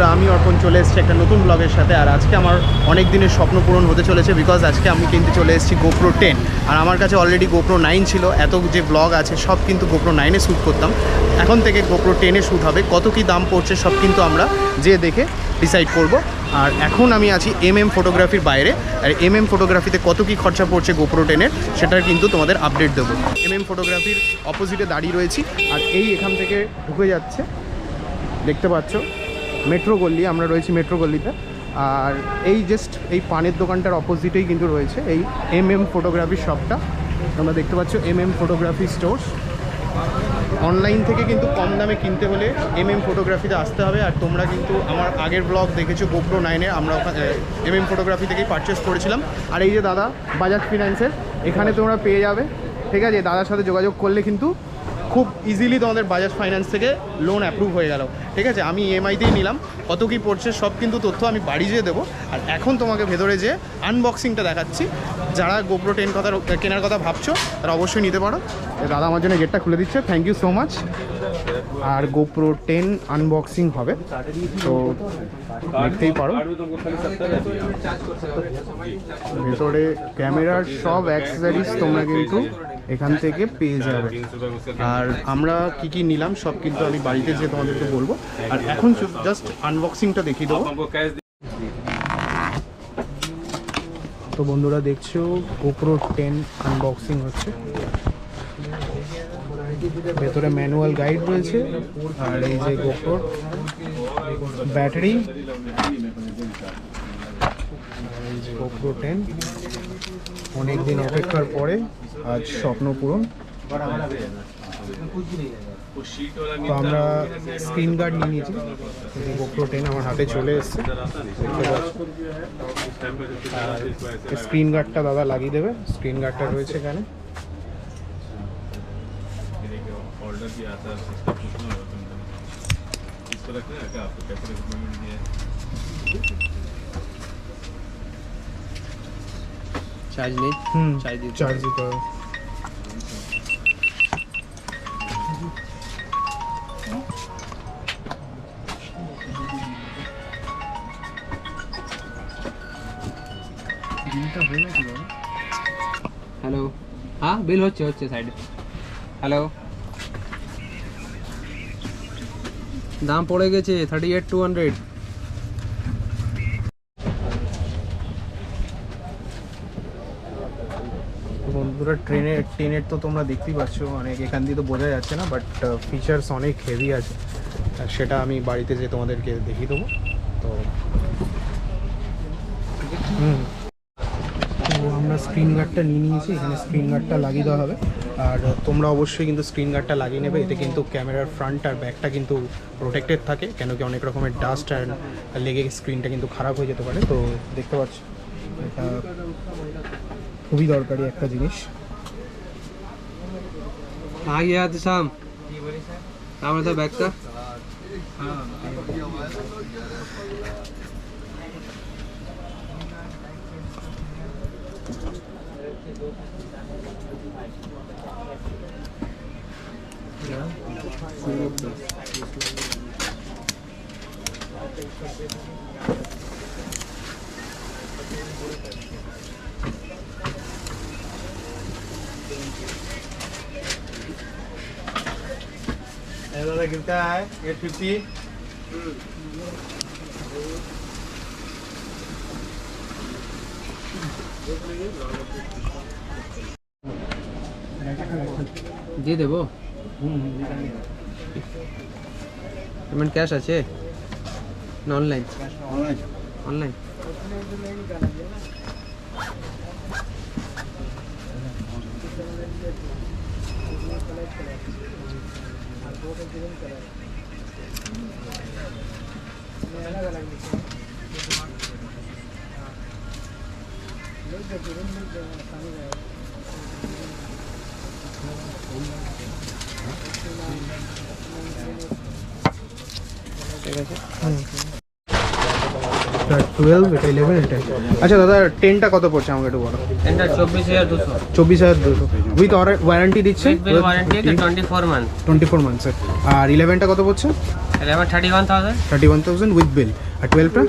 বন্ধুরা, আমি অর্পণ চলে এসেছি একটা নতুন ব্লগের সাথে। আর আজকে আমার অনেক দিনের স্বপ্ন পূরণ হতে চলেছে বিকজ আজকে আমি কিন্তু চলে এসেছি গোপ্রো টেন আর আমার কাছে অলরেডি গোপ্রো নাইন ছিল, এত যে ব্লগ আছে, সব কিন্তু গোপ্রো নাইনে শ্যুট করতাম। এখন থেকে গোপ্রো টেনে শ্যুট হবে, কত কি দাম পড়ছে সব কিন্তু আমরা যে দেখে ডিসাইড করব। আর এখন আমি আছি এম এম ফটোগ্রাফির বাইরে। আর এম এম ফটোগ্রাফিতে কত কি খরচা পড়ছে গোপ্রো টেনের সেটার কিন্তু তোমাদের আপডেট দেবো। এম এম ফটোগ্রাফির অপোজিটে দাঁড়িয়ে রয়েছি। আর এই এখান থেকে ঢুকে যাচ্ছে, দেখতে পাচ্ছ? মেট্রো গল্লি আমরা রয়েছি মেট্রো গল্লিতে আর এই জাস্ট এই পানের দোকানটার অপোজিটেই কিন্তু রয়েছে এই এম এম ফটোগ্রাফির শপটা তোমরা দেখতে পাচ্ছ M M photography stores online থেকে কিন্তু কম দামে কিনতে হলে এম এম ফটোগ্রাফিতে আসতে হবে। আর তোমরা কিন্তু আমার আগের ব্লগ দেখেছ গোপ্রো নাইনে আমরা ওখানে এম এম ফটোগ্রাফি থেকেই পারচেস করেছিলাম। আর এই যে দাদা বাজাজ ফিনান্সের এখানে তোমরা পেয়ে যাবে। ঠিক আছে, দাদার সাথে যোগাযোগ করলে কিন্তু খুব ইজিলি তোমাদের বাজাজ ফাইন্যান্স থেকে লোন অ্যাপ্রুভ হয়ে গেল। ঠিক আছে? আমি ইএমআইতেই নিলাম। কত কী পড়ছে সব কিন্তু তথ্য আমি বাড়ি যেয়ে দেবো। আর এখন তোমাকে ভেতরে যে আনবক্সিংটা দেখাচ্ছি। যারা গোপ্রো টেন কথা কেনার কথা ভাবছ, তারা অবশ্যই নিতে পারো। দাদা আমার জন্য গেটটা খুলে দিচ্ছে। থ্যাংক ইউ সো মাচ আর গোপ্রো টেন আনবক্সিং হবে। তো দেখতেই পারো। ভেতরে ক্যামেরার সব অ্যাক্সেসারিজ তোমরা কিন্তু এখান থেকে পেয়ে যাবে। আর আমরা কি কি নিলাম সব কিন্তু আমি বাড়িতে যেয়ে তোমাদেরকে বলব। আর এখন জাস্ট আনবক্সিংটা দেখিয়ে দেবো। তো বন্ধুরা দেখছ গোপ্রো টেন আনবক্সিং হচ্ছে। ভেতরে ম্যানুয়াল গাইড রয়েছে, আর এই যে গোপ্রো ব্যাটারি গোপ্রো টেন অনেকদিন অপেক্ষার পরে আজ স্বপ্ন পূরণ। তো আমরা স্ক্রিন গার্ড নিয়ে নিয়েছি গোপ্রো টেন আমার হাতে চলে এসেছে স্ক্রিন গার্ডটা দাদা লাগিয়ে দেবে, স্ক্রিন গার্ডটা রয়েছে এখানে। ऑर्डर भी आता है सब्सक्रिप्शन होता है मतलब। इस तरह हैं क्या आपको? कैसे रिकमेंड किया है चार्ज नहीं? हम्म। चार्ज ही। चार्ज ही। का हेलो हाँ बिल हो होच्छे साइड। हेलो দাম পড়ে গেছে থার্টি এইট টু হান্ড্রেড বন্ধুরা ট্রেনের ট্রেনের তো তোমরা দেখতেই পাচ্ছ, অনেক এখান দিয়ে তো বোঝা যাচ্ছে না বাট ফিচার্স অনেক হেভি আছে। সেটা আমি বাড়িতে যে তোমাদেরকে দেখিয়ে দেবো। তো, হুম। আমরা স্ক্রিন গার্ডটা নিয়ে নিয়েছি, এখানে স্ক্রিন গার্ডটা লাগিয়ে দেওয়া হবে। আর তোমরা অবশ্যই কিন্তু স্ক্রিন গার্ডটা লাগিয়ে নেবে। এতে কিন্তু ক্যামেরার ফ্রন্ট আর ব্যাকটা কিন্তু প্রোটেক্টেড থাকে কেন কি অনেক রকমের ডাস্ট আর লেগে স্ক্রিনটা কিন্তু খারাপ হয়ে যেতে পারে। তো দেখতে পাচ্ছ এটা খুবই দরকারি একটা জিনিস। আমরা তো ব্যাগটা बैग का दादा कितना है एट फिफ्टी দিয়ে দেবো পেমেন্ট ক্যাশ আছে না অনলাইন অনলাইন ঠিক আছে টুয়েলভ এটা ইলেভেন এটা আচ্ছা দাদা টেনটা কত পড়ছে আমাকে একটু বলো। চব্বিশ হাজার দুশো। চব্বিশ হাজার দুশো। উইথ ওয়ারেন্টি দিচ্ছে? Twenty four month twenty four মান্থসের আর ইলেভেনটা কত পড়ছে? র্যামের thirty one thousand thirty one thousand with bill R টুয়েলভটা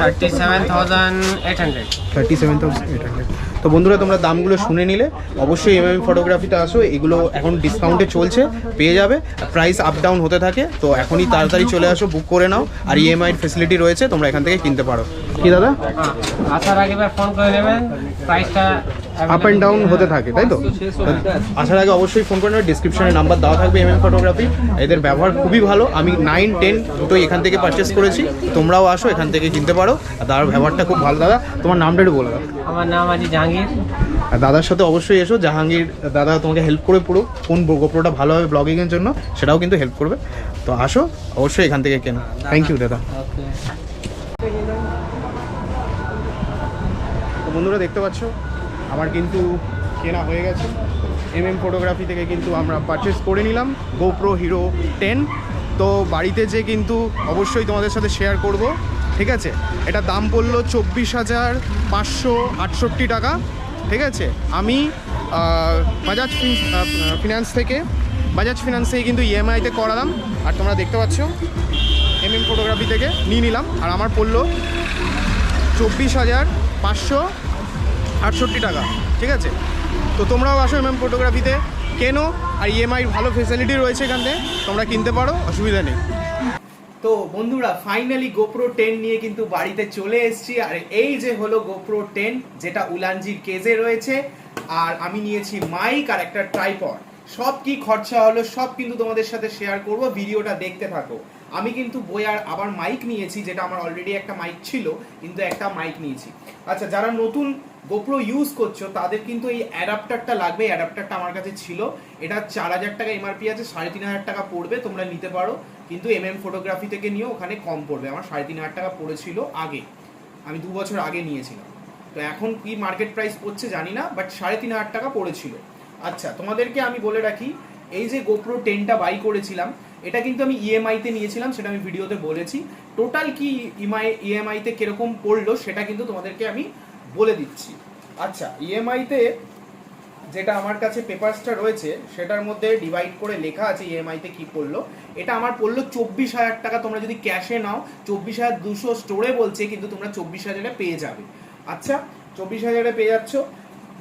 thirty seven thousand eight hundred thirty seven thousand eight hundred তো বন্ধুরা তোমরা দামগুলো শুনে নিলে। অবশ্যই এমএম ফটোগ্রাফিতে আসো। এগুলো এখন ডিসকাউন্টে চলছে পেয়ে যাবে। প্রাইস আপ ডাউন হতে থাকে তো এখনই তাড়াতাড়ি চলে আসো বুক করে নাও। আর ইএমআই ফেসিলিটি রয়েছে তোমরা এখান থেকে কিনতে পারো। কি দাদা? হ্যাঁ আসার আগে ফোন করে নেবেন। প্রাইসটা আপ অ্যান্ড ডাউন হতে থাকে তাই তো? আসার আগে অবশ্যই ফোন করে নেবে ডিসক্রিপশনে নাম্বার দেওয়া থাকবে এমএম ফটোগ্রাফি এদের ব্যবহার খুবই ভালো। আমি নাইন টেন দুটোই এখান থেকে পারচেস করেছি। তোমরাও আসো এখান থেকে কিনতে পারো। আর দাদার ব্যবহারটা খুব ভালো। দাদা তোমার নামটা একটু বলে দাও। আমার নাম আছে জাহাঙ্গীর। আর দাদার সাথে অবশ্যই এসো। জাহাঙ্গীর দাদা তোমাকে হেল্প করে পুরো কোন গোপ্রোটা ভালো হবে ব্লগিংয়ের জন্য সেটাও কিন্তু হেল্প করবে। তো আসো অবশ্যই এখান থেকে কেনো। থ্যাংক ইউ দাদা। বন্ধুরা দেখতে পাচ্ছ? আমার কিন্তু কেনা হয়ে গেছে। এম এম ফটোগ্রাফি থেকে কিন্তু আমরা পারচেস করে নিলাম গোপ্রো হিরো টেন তো বাড়িতে যে কিন্তু অবশ্যই তোমাদের সাথে শেয়ার করব, ঠিক আছে? এটা দাম পড়ল চব্বিশ হাজার পাঁচশো আটষট্টি টাকা, ঠিক আছে? আমি বাজাজ ফিন- ফিনান্স থেকে বাজাজ ফিনান্স থেকে কিন্তু ইএমআইতে করালাম। আর তোমরা দেখতে পাচ্ছ এম এম ফটোগ্রাফি থেকে নিয়ে নিলাম। আর আমার পড়ল চব্বিশ হাজার পাঁচশো আটষট্টি টাকা, ঠিক আছে? তো তোমরাও আসো এমএম ফটোগ্রাফিতে কেনো? আর ইএমআই ভালো ফেসিলিটি রয়েছে এখান, তোমরা কিনতে পারো, অসুবিধা নেই। তো বন্ধুরা ফাইনালি গোপ্রো টেন নিয়ে কিন্তু বাড়িতে চলে এসেছি। আর এই যে হলো গোপ্রো টেন যেটা উলানজির কেজে রয়েছে, আর আমি নিয়েছি মাইক আর একটা ট্রাইপড সব কি খরচা হলো, সব কিন্তু তোমাদের সাথে শেয়ার করব, ভিডিওটা দেখতে থাকো। আমি কিন্তু বইয়ার আবার মাইক নিয়েছি, যেটা আমার অলরেডি একটা মাইক ছিল, কিন্তু একটা মাইক নিয়েছি। আচ্ছা যারা নতুন গোপ্রো ইউজ করছ, তাদের কিন্তু এই অ্যাডাপ্টারটা লাগবে অ্যাডাপ্টারটা আমার কাছে ছিল। এটা চার হাজার টাকা এমআরপি আছে, সাড়ে তিন হাজার টাকা পড়বে, তোমরা নিতে পারো। কিন্তু এম এম ফটোগ্রাফি থেকে নিয়েও ওখানে কম পড়বে। আমার সাড়ে তিন হাজার টাকা পড়েছিল আগে। আমি দু বছর আগে নিয়েছিলাম। তো এখন কি মার্কেট প্রাইস পড়ছে জানি না বাট সাড়ে তিন হাজার টাকা পড়েছিল। আচ্ছা তোমাদেরকে আমি বলে রাখি, এই যে গোপ্রো টেনটা বাই করেছিলাম, এটা কিন্তু আমি ইএমআইতে নিয়েছিলাম, সেটা আমি ভিডিওতে বলেছি। টোটাল কি ইএমআই ইএমআইতে কীরকম পড়ল, সেটা কিন্তু তোমাদেরকে আমি বলে দিচ্ছি। আচ্ছা ইএমআইতে যেটা আমার কাছে পেপারসটা রয়েছে, সেটার মধ্যে ডিভাইড করে লেখা আছে ইএমআইতে কি পড়ল। এটা আমার পড়ল চব্বিশ হাজার টাকা, তোমরা যদি ক্যাশে নাও, চব্বিশ হাজার দুশো স্টোরে বলছে, কিন্তু তোমরা চব্বিশ হাজারে পেয়ে যাবে। আচ্ছা চব্বিশ হাজারে পেয়ে যাচ্ছ।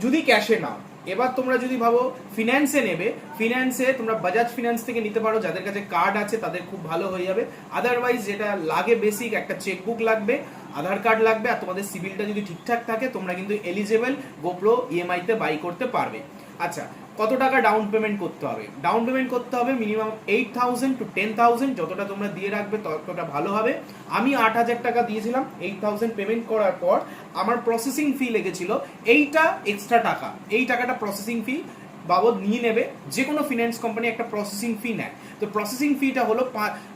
যদি ক্যাশে নাও এবার তোমরা যদি ভাবো ফিন্যান্সে নেবে ফিন্যান্সে তোমরা বাজাজ ফিন্যান্স থেকে নিতে পারো, যাদের কাছে কার্ড আছে তাদের খুব ভালো হয়ে যাবে। আদারওয়াইজ যেটা লাগে বেসিক একটা চেকবুক লাগবে, আধার কার্ড লাগবে, আর তোমাদের সিভিলটা যদি ঠিকঠাক থাকে, তোমরা কিন্তু এলিজেবল গোপ্রো ইএমআইতে বাই করতে পারবে। আচ্ছা কত টাকা ডাউন পেমেন্ট করতে হবে? ডাউন পেমেন্ট করতে হবে minimum eight thousand to ten thousand যতটা তোমরা দিয়ে রাখবে ততটা ভালো হবে। আমি আট হাজার টাকা দিয়েছিলাম এইট থাউজেন্ড পেমেন্ট করার পর আমার প্রসেসিং ফি লেগেছিল এইটা এক্সট্রা টাকা। এই টাকাটা প্রসেসিং ফি বাবদ নিয়ে নেবে যে কোনো ফিনান্স কোম্পানি একটা প্রসেসিং ফি নেয়। তো প্রসেসিং ফিটা হলো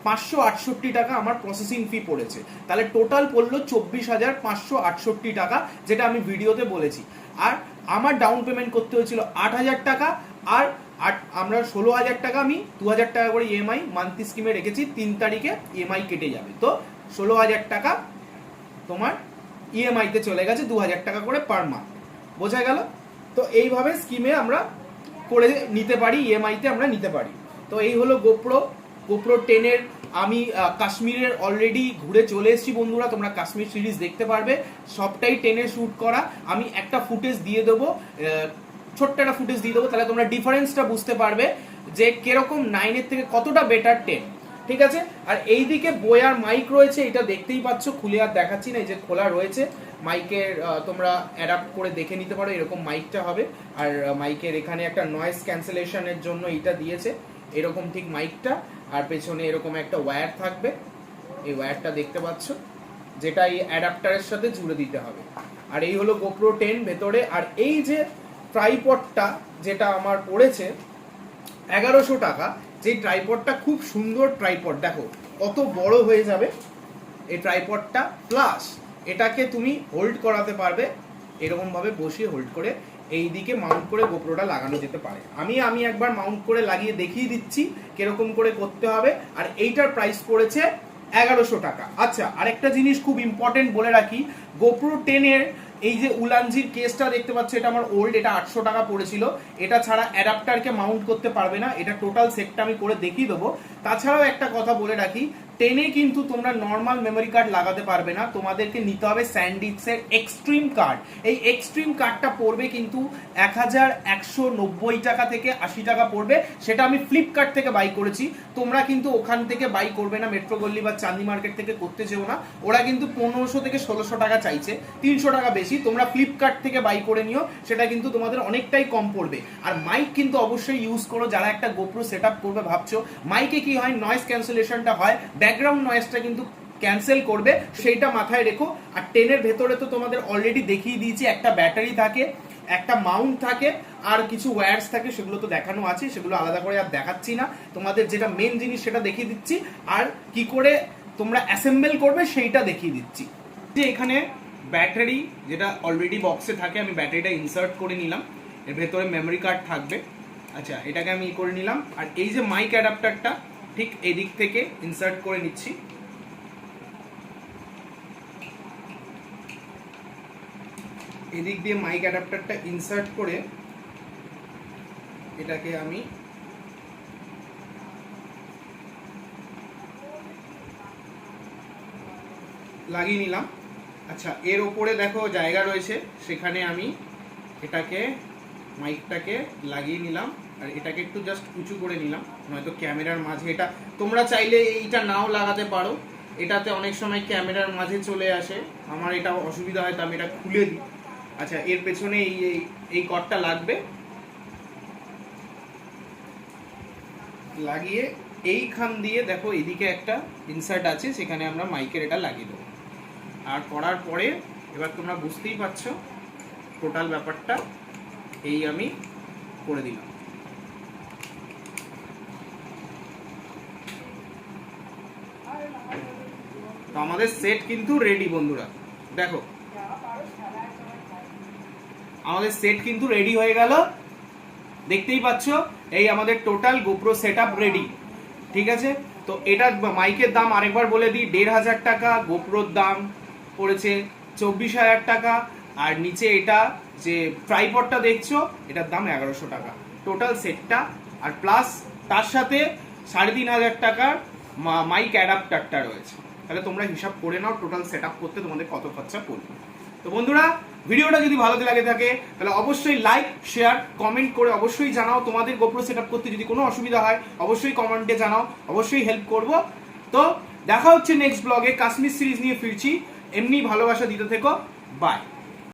পাঁচশো আটষট্টি টাকা আমার প্রসেসিং ফি পড়েছে। তাহলে টোটাল পড়ল চব্বিশ হাজার পাঁচশো আটষট্টি টাকা, যেটা আমি ভিডিওতে বলেছি। আর আমার ডাউন পেমেন্ট করতে হয়েছিল আট হাজার টাকা আর আট, আমরা ষোলো হাজার টাকা আমি দু হাজার টাকা করে ইএমআই মান্থলি স্কিমে রেখেছি, তিন তারিখে ইএমআই কেটে যাবে। তো ষোলো হাজার টাকা তোমার ইএমআইতে চলে গেছে দু হাজার টাকা করে পার মান্থ বোঝা গেল? তো এইভাবে স্কিমে আমরা করে নিতে পারি ইএমআইতে আমরা নিতে পারি। তো এই হলো গোপ্রো গোপ্রো টেনের আমি কাশ্মীরের অলরেডি ঘুরে চলে এসেছি বন্ধুরা, তোমরা কাশ্মীর সিরিজ দেখতে পারবে। সবটাই টেনে শ্যুট করা। আমি একটা ফুটেজ দিয়ে দেবো ছোট্ট একটা ফুটেজ দিয়ে দেবো, তাহলে তোমরা ডিফারেন্সটা বুঝতে পারবে যে কীরকম নাইনের থেকে কতটা বেটার টেন ঠিক আছে? আর এইদিকে বয়ার মাইক রয়েছে, এটা দেখতেই পাচ্ছ, খুলে আর দেখাচ্ছি না, এই যে খোলা রয়েছে। মাইকের তোমরা অ্যাডাপ্ট করে দেখে নিতে পারো, এরকম মাইকটা হবে। আর মাইকের এখানে একটা নয়েজ ক্যান্সেলেশনের জন্য এটা দিয়েছে, এরকম ঠিক মাইকটা আর পেছনে এরকম একটা ওয়্যার থাকবে। এই ওয়্যারটা দেখতে পাচ্ছ, যেটা এই অ্যাডাপ্টারের সাথে জুড়ে দিতে হবে। আর এই হলো গোপ্রো টেন ভেতরে। আর এই যে ট্রাইপডটা যেটা আমার পড়েছে, এগারোশো টাকা যে ট্রাইপডটা খুব সুন্দর ট্রাইপড দেখো কত বড় হয়ে যাবে এই ট্রাইপডটা প্লাস এটাকে তুমি হোল্ড করাতে পারবে, এরকমভাবে বসিয়ে হোল্ড করে। এই দিকে মাউন্ট করে গোপ্রোটা লাগানো যেতে পারে। আমি আমি একবার মাউন্ট করে লাগিয়ে দেখিয়ে দিচ্ছি কীরকম করে করতে হবে। আর এইটার প্রাইস পড়েছে এগারোশো টাকা। আচ্ছা আরেকটা জিনিস খুব ইম্পর্টেন্ট বলে রাখি। গোপ্রো টেনের এই যে উলানজির কেসটা দেখতে পাচ্ছ, এটা আমার ওল্ড এটা আটশো টাকা পড়েছিল। এটা ছাড়া অ্যাডাপ্টারকে মাউন্ট করতে পারবে না। এটা টোটাল সেটটা আমি করে দেখিয়ে দেবো। তাছাড়াও একটা কথা বলে রাখি টেনে কিন্তু তোমরা নর্মাল মেমোরি কার্ড লাগাতে পারবে না। তোমাদেরকে নিতে হবে স্যান্ডিক্সের এক্সট্রিম কার্ড এই এক্সট্রিম কার্ডটা পড়বে কিন্তু এক হাজার একশো নব্বই টাকা থেকে আশি টাকা পড়বে। সেটা আমি ফ্লিপকার্ট থেকে বাই করেছি। তোমরা কিন্তু ওখান থেকে বাই করবে না। মেট্রো গল্লি বা চাঁদি মার্কেট থেকে করতে চেও না। ওরা কিন্তু পনেরোশো থেকে ষোলোশো টাকা চাইছে। তিনশো টাকা বেশি। তোমরা ফ্লিপকার্ট থেকে বাই করে নিও। সেটা কিন্তু তোমাদের অনেকটাই কম পড়বে। আর মাইক কিন্তু অবশ্যই ইউজ করো। যারা একটা গোপ্রো সেট করবে, ভাবছ। মাইকে কি হয়? নয়েজ ক্যান্সেলেশনটা হয়। ব্যাকগ্রাউন্ড নয়েজটা কিন্তু ক্যান্সেল করবে, সেইটা মাথায় রেখো। আর টেনের ভেতরে তো তোমাদের অলরেডি দেখিয়ে দিয়েছি, একটা ব্যাটারি থাকে, একটা মাউন্ট থাকে, আর কিছু ওয়্যারস থাকে, সেগুলো তো দেখানো আছে, সেগুলো আলাদা করে আর দেখাচ্ছি না। তোমাদের যেটা মেন জিনিস সেটা দেখিয়ে দিচ্ছি, আর কি করে তোমরা অ্যাসেম্বল করবে সেইটা দেখিয়ে দিচ্ছি। যে এখানে ব্যাটারি যেটা অলরেডি বক্সে থাকে, আমি ব্যাটারিটা ইনসার্ট করে নিলাম। এর ভেতরে মেমরি কার্ড থাকবে। আচ্ছা এটাকে আমি ই করে নিলাম। আর এই যে মাইক অ্যাডাপ্টারটা ঠিক এদিক থেকে ইনসার্ট করে নিচ্ছি। এদিক দিয়ে মাইক অ্যাডাপ্টারটা ইনসার্ট করে এটাকে আমি লাগিয়ে নিলাম। আচ্ছা এর ওপরে দেখো জায়গা রয়েছে, সেখানে আমি এটাকে মাইকটাকে লাগিয়ে নিলাম। আর এটাকে একটু জাস্ট উঁচু করে নিলাম, নয়তো ক্যামেরার মাঝে। এটা তোমরা চাইলে এইটা নাও লাগাতে পারো। এটাতে অনেক সময় ক্যামেরার মাঝে চলে আসে। আমার এটা অসুবিধা হয়, তো আমি এটা খুলে দিই। আচ্ছা এর পেছনে এই, এই- কর্ডটা লাগবে। লাগিয়ে এইখান দিয়ে দেখো, এদিকে একটা ইনসার্ট আছে, সেখানে আমরা মাইকের এটা লাগিয়ে দেবো। আর করার পরে, এবার তোমরা বুঝতেই পারছ টোটাল ব্যাপারটা, এই আমি করে দিলাম। তো আমাদের সেট কিন্তু রেডি বন্ধুরা। দেখো। আমাদের সেট কিন্তু রেডি হয়ে গেল। দেখতেই পাচ্ছ, এই আমাদের টোটাল গোপ্রো সেট রেডি ঠিক আছে? তো এটা মাইকের দাম আরেকবার বলে দিই, দেড় হাজার টাকা গোপ্রোর দাম পড়েছে চব্বিশ হাজার টাকা। আর নিচে এটা যে ট্রাইপডটা দেখছ, এটার দাম এগারোশো টাকা। টোটাল সেটটা আর প্লাস তার সাথে সাড়ে তিন হাজার টাকার মাইক অ্যাডাপ্টারটা রয়েছে। তাহলে তোমরা হিসাব করে নাও টোটাল সেট করতে তোমাদের কত খরচা পড়বে। তো বন্ধুরা, ভিডিওটা যদি ভালো লাগে থাকে, তাহলে অবশ্যই লাইক শেয়ার কমেন্ট করে অবশ্যই জানাও তোমাদের গোপ্রো সেট করতে যদি কোনো অসুবিধা হয়, অবশ্যই কমেন্টে জানাও, অবশ্যই হেল্প করব। তো দেখা হচ্ছে নেক্সট ব্লগে কাশ্মীর সিরিজ নিয়ে ফিরছি। এমনি ভালোবাসা দিতে থেকো বাই